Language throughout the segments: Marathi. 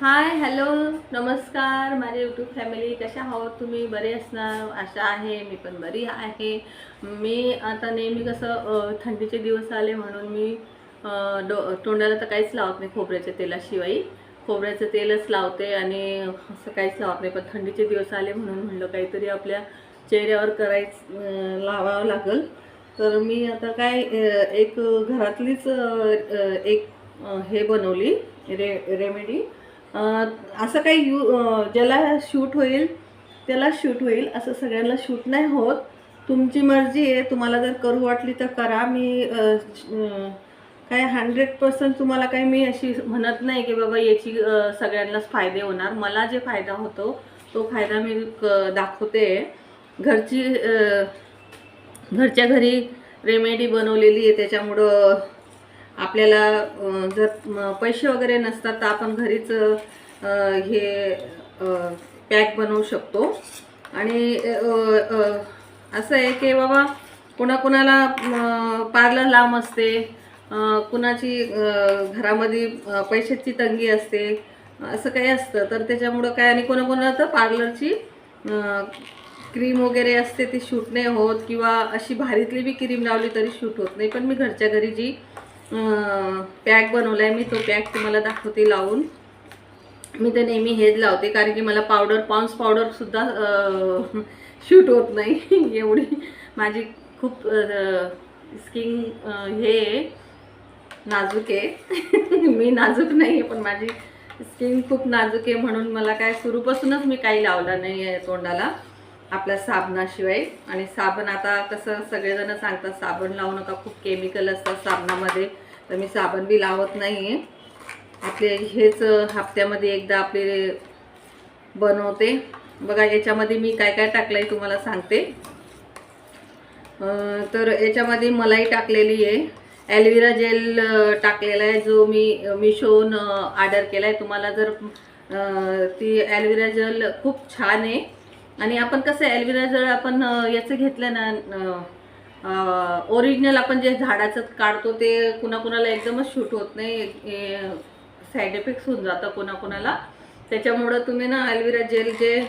हाय हॅलो नमस्कार. माझे यूट्यूब फॅमिली कशा आहोत तुम्ही? बरे असणार? आशा आहे मी पण बरी आहे. मी आता नेहमी कसं थंडीचे दिवस आले म्हणून मी डो तोंडाला तर काहीच लावत नाही खोबऱ्याच्या तेलाशिवाय. खोबऱ्याचं तेलच लावते आणि असं काहीच लावत नाही. पण थंडीचे दिवस आले म्हणून म्हणलं काहीतरी आपल्या चेहऱ्यावर करायच लावावं लागेल. तर मी आता काय एक घरातलीच एक हे बनवली रे रेमेडी. असं काही यू ज्याला शूट होईल त्याला शूट होईल असं सगळ्यांना शूट नाही होत. तुमची मर्जी आहे तुम्हाला जर करू वाटली तर करा. मी काय हंड्रेड पर्सेंट तुम्हाला काही मी अशी म्हणत नाही की बाबा याची सगळ्यांनाच फायदे होणार. मला जे फायदा होतो तो फायदा मी क- दाखवते. घरची घरच्या घरी रेमेडी बनवलेली आहे त्याच्यामुळं आपल्याला जर पैसे वगैरे नसतात तर आपण घरीच हे पॅक बनवू शकतो. आणि असं आहे की बाबा कोणाकोणाला पार्लर लांब असते कुणाची घरामध्ये पैशाची तंगी असते असं काही असतं. तर त्याच्यामुळं काय आणि कोणाकोणाला तर पार्लरची क्रीम वगैरे असते ती शूट नाही होत किंवा अशी भारीतली बी क्रीम लावली तरी शूट होत नाही. पण मी घरच्या घरी जी पॅक बनवला आहे मी तो पॅक तुम्हाला दाखवते लावून. मी तर नेहमी हेच लावते कारण की मला पावडर पॉन्स पावडरसुद्धा शूट होत नाही. एवढी माझी खूप स्किन हे आहे, नाजूक आहे. मी नाजूक नाही आहे पण माझी स्किन खूप नाजूक आहे म्हणून मला काय सुरूपासूनच मी काही लावलं नाही आहे तोंडाला. आपल्या साबणाशिवाय. आणि साबण आता कसं सगळेजण सांगतात साबण लावू नका खूप केमिकल असतात साबणामध्ये. तर मी साबण बी लावत नाही आहे आपले हेच हप्त्यामध्ये एकदा आपले बनवते. बघा याच्यामध्ये मी काय काय टाकलं आहे तुम्हाला सांगते. तर याच्यामध्ये मलाई टाकलेली आहे. ॲलविरा जेल टाकलेला आहे जो मी मिशोन ऑर्डर केला आहे तुम्हाला जर ती ॲलविरा जेल खूप छान आहे. आणि आपण कसं ॲल्विरा जर आपण याचं घेतलं ना ओरिजिनल आपण जे झाडाचं काढतो ते कुणाकुणाला एकदमच शूट होत नाही साईड इफेक्ट्स होऊन जातं कोणाकोणाला. त्याच्यामुळं तुम्ही ना ॲल्विरा जेल जे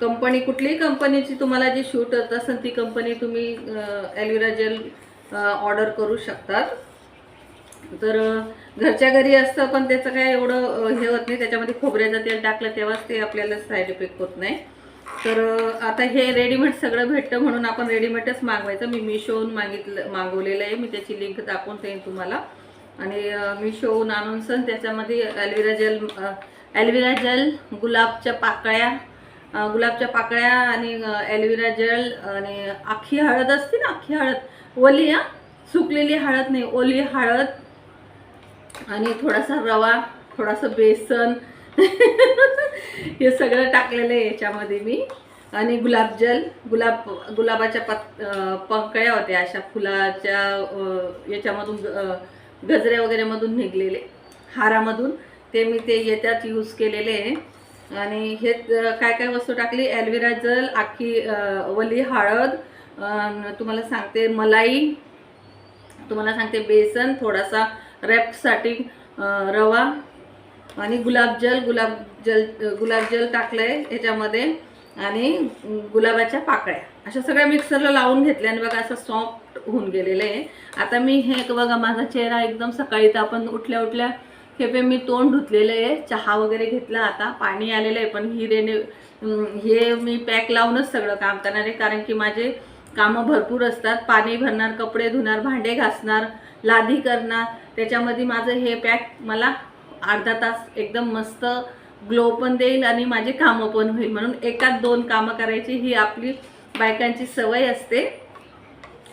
कंपनी कुठलीही कंपनीची तुम्हाला जी शूट होत असेल ती कंपनी तुम्ही ॲल्विरा जेल ऑर्डर करू शकतात. तर घरच्या घरी असतं पण त्याचं काय एवढं हे होत नाही. त्याच्यामध्ये खोबऱ्याचं तेल टाकलं तेव्हाच ते आपल्याला साईड इफेक्ट होत नाही. तर आता हे रेडीमेड सगळं भेटतं म्हणून आपण रेडीमेडच मागवायचं. मी मिशोहून मागितलं मागवलेलं आहे. मी त्याची लिंक दाखवून देईन तुम्हाला. आणि मिशोहून आणून सण त्याच्यामध्ये ॲल्विरा जेल ॲल्विरा जेल गुलाबच्या पाकळ्या गुलाबच्या पाकळ्या आणि अ, ॲल्विरा जेल आणि अख्खी हळद असते ना अख्खी हळद. ओली हां? सुकलेली हळद नाही ओली हळद आणि थोडासा रवा थोडासा बेसन हे सगळं टाकलेलं आहे याच्यामध्ये मी. आणि गुलाबजल गुलाब गुलाबाच्या पत पंकळ्या होत्या अशा फुलाच्या याच्यामधून गजरे वगैरेमधून गजऱ्या निघलेले. हारामधून. ते मी ते येत्यात यूज केलेले आहे. आणि हे काय काय वस्तू टाकली? ॲल्विरा जल आखी वली हळद तुम्हाला सांगते मलाई तुम्हाला सांगते बेसन थोडासा रॅपसाठी रवा आणि गुलाबजल गुलाबजल गुलाबजल टाकलं आहे याच्यामध्ये आणि गुलाबाच्या पाकळ्या. अशा सगळ्या मिक्सरला लावून घेतल्या आणि बघा असं सॉफ्ट होऊन गेलेलं आहे. आता मी हे एक बघा माझा चेहरा एकदम सकाळी तर आपण उठल्या उठल्या खेपे मी तोंड धुतलेलं आहे. चहा वगैरे घेतला आता पाणी आलेलं आहे पण ही रेने हे मी पॅक लावूनच सगळं काम करणार आहे. कारण की माझे कामं भरपूर असतात. पाणी भरणार कपडे धुणार भांडे घासणार लादी करणार. त्याच्यामध्ये माझं हे पॅक मला अर्धा तास एकदम मस्त ग्लो पण देईल आणि माझे कामं पण होईल. म्हणून एकात दोन कामं करायची ही आपली बायकांची सवय असते.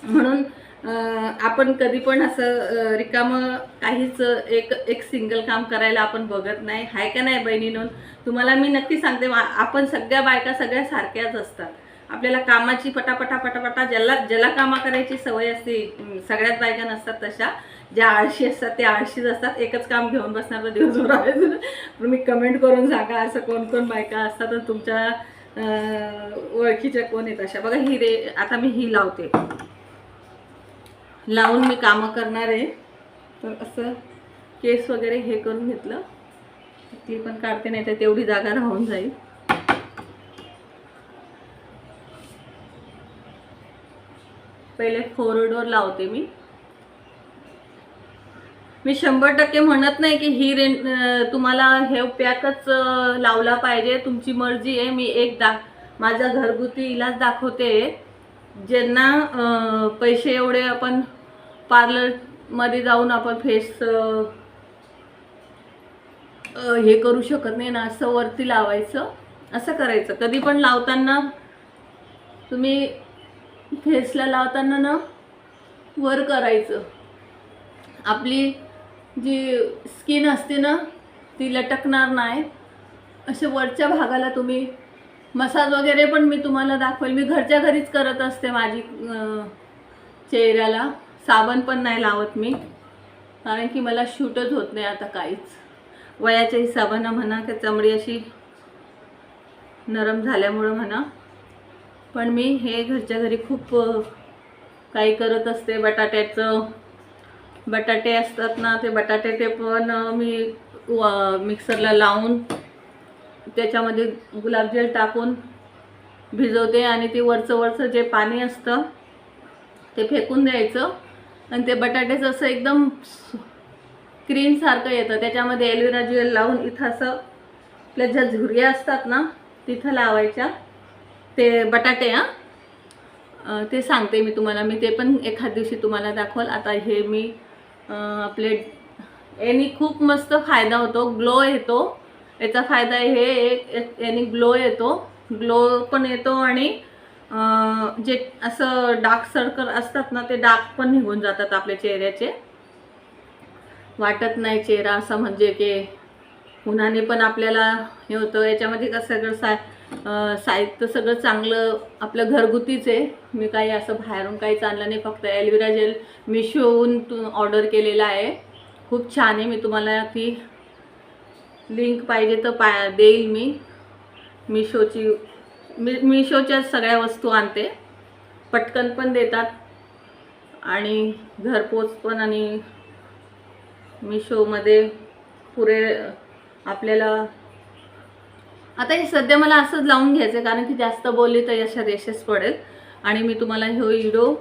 म्हणून आपण कधी पण असं रिकामं काहीच एक एक सिंगल काम करायला आपण बघत नाही. हाय का नाही बहिणीनं? तुम्हाला मी नक्की सांगते आपण सगळ्या बायका सगळ्या सारख्याच असतात. आपल्याला कामाची पटापटा पटापटा ज्याला ज्याला कामं करायची सवय असते सगळ्याच बायका नसतात तशा. ज्या आळशी असतात त्या आळशीच असतात. एकच काम घेऊन बसणार तर दिवसभर आहे. कमेंट करून सांगा असं कोण कोण बायका असतात आणि तुमच्या ओळखीच्या कोण आहेत अशा? बघा ही रे आता मी ही लावते. लावून मी कामं करणार आहे. तर असं केस वगैरे हे करून घेतलं. ती पण काढते नाही तर तेवढी जागा राहून जाईल. पहिले फोरडोर लावते मी. मी शंभर टक्के म्हणत नाही की ही रेंट तुम्हाला हे पॅकच लावला पाहिजे. तुमची मर्जी आहे. मी एक दा माझा घरगुती इलाज दाखवते. ज्यांना पैसे एवढे आपण पार्लरमध्ये जाऊन आपण फेस हे करू शकत नाही ना. असं वरती लावायचं. असं करायचं. कधी पण लावताना तुम्ही फेसला लावताना ना वर करायचं. आपली जी स्किन असते ना ती लटकणार नाही. असे वरच्या भागाला तुम्ही मसाज वगैरे पण मी तुम्हाला दाखवेल. मी घरच्या घरीच करत असते माझी चेहऱ्याला. साबण पण नाही लावत मी. कारण की मला शूटच होत नाही आता काहीच. वयाच्या हिसाबानं म्हणा की चमडी अशी नरम झाल्यामुळं म्हणा. पण मी हे घरच्या घरी खूप काही करत असते. बटाट्याचं बटाटे असतात ना ते बटाटे ते पण मी मिक्सरला लावून त्याच्यामध्ये गुलाबजल टाकून भिजवते आणि ते वरचं वरचं जे पाणी असतं ते फेकून द्यायचं. आणि ते बटाट्याचं असं एकदम क्रीमसारखं येतं. त्याच्यामध्ये एलोवेरा जेल लावून इथं असं आपल्या ज्या झुरग्या असतात ना तिथं लावायच्या. ते बटाटे हां? ते सांगते मी तुम्हाला. मी ते पण एखाद दिवशी तुम्हाला दाखवल. आता हे मी आपले याने खूप मस्त फायदा होतो. ग्लो येतो. याचा फायदा हे एक याने ग्लो येतो. ग्लो पण येतो आणि जे असं डार्क सर्कल असतात ना ते डार्क पण निघून जातात आपल्या चेहऱ्याचे. वाटत नाही चेहरा असं म्हणजे की उन्हाने पण आपल्याला हे होतं. याच्यामध्ये कसं सगळं साहित्य सगळं चांगलं आपलं घरगुतीच आहे. मी काही असं बाहेरून काहीच आणलं नाही. फक्त ॲलोवेरा जेल मिशोहून ऑर्डर केलेला आहे. खूप छान आहे. मी तुम्हाला ती लिंक पाहिजे तर पा देईल मी. मिशोची मी मिशोच्या सगळ्या वस्तू आणते. पटकन पण देतात. आणि घरपोच पण आणि मिशोमध्ये पुरे आपल्याला आता हे सध्या मला असंच लावून घ्यायचं आहे कारण की जास्त बोलली तर अशा रेशेस पडेल. आणि मी तुम्हाला हे व्हिडिओ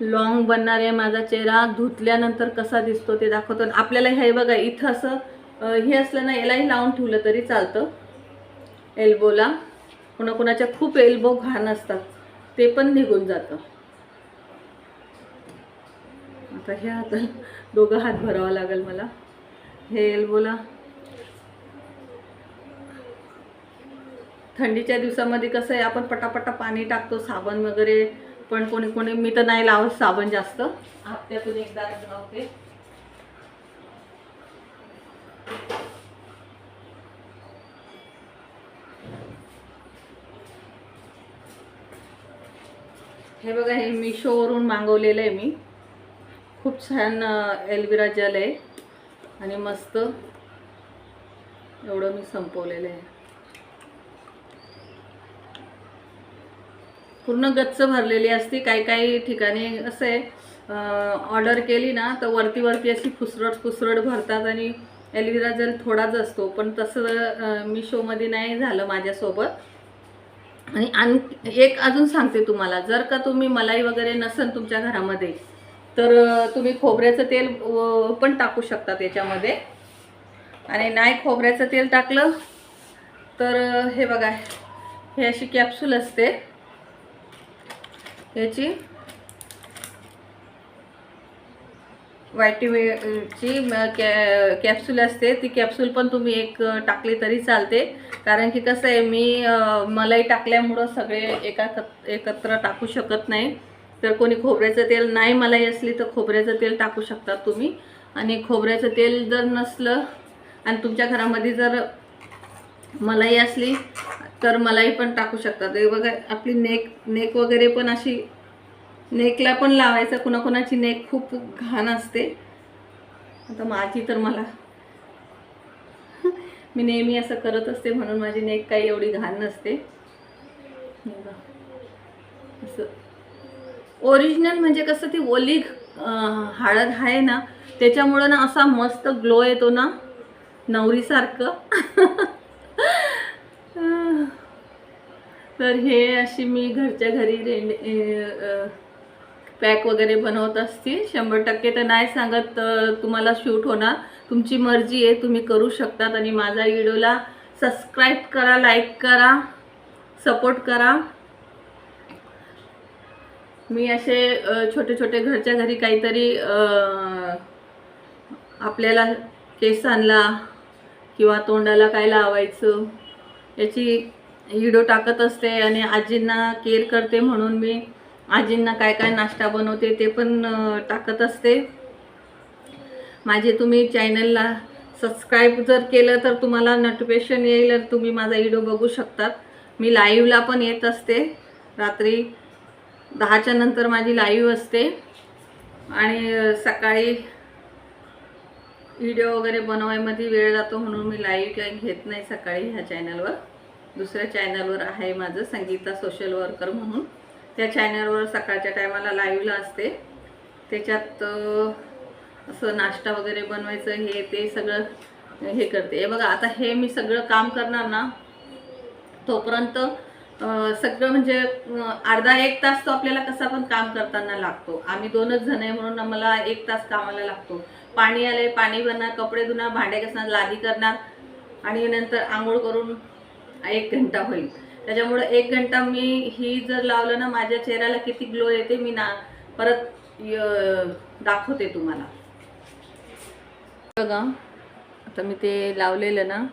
लॉंग बनणार आहे. माझा चेहरा धुतल्यानंतर कसा दिसतो ते दाखवतो. आणि आपल्याला हे बघा इथं असं हे असलं ना यालाही लावून ठेवलं तरी चालतं. एल्बोला कुणाकुणाच्या खूप एल्बो घाण असतात ते पण निघून जातं. आता हे आता दोघं हात भरावा लागेल मला. हे एल्बोला थंडीच्या दिवसामध्ये कसं आहे आपण पटापटा पाणी टाकतो साबण वगैरे पण कोणी कोणी मी तर नाही लावत साबण जास्त. हप्त्यातून एकदा लावते. हे बघा हे मिशोवरून मागवलेलं आहे मी. खूप छान एल्विरा जल आहे. आणि मस्त. एवढं मी संपवलेलं आहे. पूर्ण गच्च भरलेली असते काही काही ठिकाणी असं आहे ऑर्डर केली ना तर वरती वरती अशी फुसरट फुसरट भरतात आणि एल्विरा जेल थोडाच असतो. पण तसं मी मिशोमध्ये नाही झालं माझ्यासोबत. आणि आण एक अजून सांगते तुम्हाला जर का तुम्ही मलाई वगैरे नसेल तुमच्या घरामध्ये तर तुम्ही खोबऱ्याचं तेल पण टाकू शकता त्याच्यामध्ये. आणि नाही खोबऱ्याचं तेल टाकलं तर हे बघा हे अशी कॅप्सूल असते. याची व्हायटीची कॅ कॅप्सूल असते. ती कॅप्सूल पण तुम्ही एक टाकली तरी चालते. कारण की कसं आहे मी मलाई टाकल्यामुळं सगळे एका एकत्र टाकू शकत नाही. तर कोणी खोबऱ्याचं तेल नाही मलाई असली तर खोबऱ्याचं तेल टाकू शकतात तुम्ही. आणि खोबऱ्याचं तेल जर नसलं आणि तुमच्या घरामध्ये जर मलाई असली तर मलाई पण टाकू शकतात. हे बघा आपली नेक नेक वगैरे पण अशी नेकला पण लावायचं. कुणाकुणाची नेक खूप घाण असते. आता माझी तर मला मी नेहमी असं करत असते म्हणून माझी नेक काही एवढी घाण नसते. असं. ओरिजिनल म्हणजे कसं ती ओली हळद आहे ना त्याच्यामुळं ना असा मस्त ग्लो येतो ना नवरीसारखं. तर हे अशी मी घरच्या घरी रेंड पॅक वगैरे बनवत असते. शंभर टक्के तर नाही सांगत तर तुम्हाला शूट होणार. तुमची मर्जी आहे तुम्ही करू शकतात आणि माझा व्हिडिओला सबस्क्राईब करा लाईक करा सपोर्ट करा. मी असे छोटे छोटे घरच्या घरी काहीतरी आपल्याला केसांना किंवा तोंडाला काय लावायचं याची व्हिडिओ टाकत असते आणि आजींना केअर करते म्हणून मी आजींना काय काय नाश्ता बनवते ते पण टाकत असते. माझे तुम्ही चॅनलला सबस्क्राईब जर केलं तर तुम्हाला नोटिफिकेशन येईल तर तुम्ही माझा व्हिडिओ बघू शकतात. मी लाईव्हला पण येत असते. रात्री दहाच्या नंतर माझी लाईव्ह असते. आणि सकाळी व्हिडिओ वगैरे बनवायमध्ये वेळ जातो म्हणून मी लाईव्ह काही घेत नाही सकाळी ह्या चॅनलवर दुसऱ्या चॅनलवर आहे माझं संगीता सोशल वर्कर म्हणून. त्या चॅनलवर सकाळच्या टायमाला लाईव्हला असते. त्याच्यात असं नाश्ता वगैरे बनवायचं हे ते सगळं हे करते. हे बघा आता हे मी सगळं काम करणार ना तोपर्यंत सगळं म्हणजे अर्धा एक तास तो आपल्याला कसा पण काम करताना लागतो. आम्ही दोनच जण आहे म्हणून आम्हाला एक तास कामाला लागतो. पाणी आले पाणी बनणार कपडे धुणार भांडे कसणार लादी करणार आणि नंतर आंघोळ करून एक घंटा होईल. त्याच्यामुळं एक घंटा मी ही जर लावलं ना माझ्या चेहऱ्याला किती ग्लो येते मी ना परत दाखवते तुम्हाला. बघा आता मी ते लावलेलं ना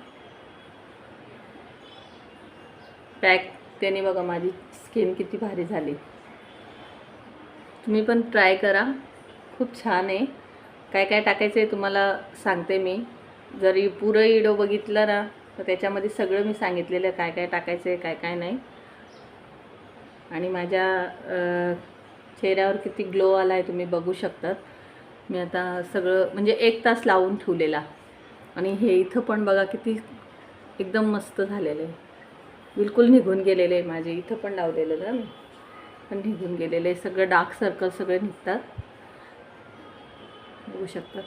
पॅक त्याने बघा माझी स्किन किती भारी झाली. तुम्ही पण ट्राय करा खूप छान आहे. काय काय टाकायचं आहे तुम्हाला सांगते मी. जरी पुरं इडो बघितला ना तर त्याच्यामध्ये सगळं मी सांगितलेलं काय काय टाकायचं आहे काय काय नाही. आणि माझ्या चेहऱ्यावर किती ग्लो आला आहे तुम्ही बघू शकतात. मी आता सगळं म्हणजे एक तास लावून ठेवलेला. आणि हे इथं पण बघा किती एकदम मस्त झालेलं आहे. बिलकुल निघून गेलेले आहे माझे इथं पण लावलेलं ना मी. पण निघून गेलेले आहे. सगळं डार्क सर्कल सगळे निघतात. बघू शकतात.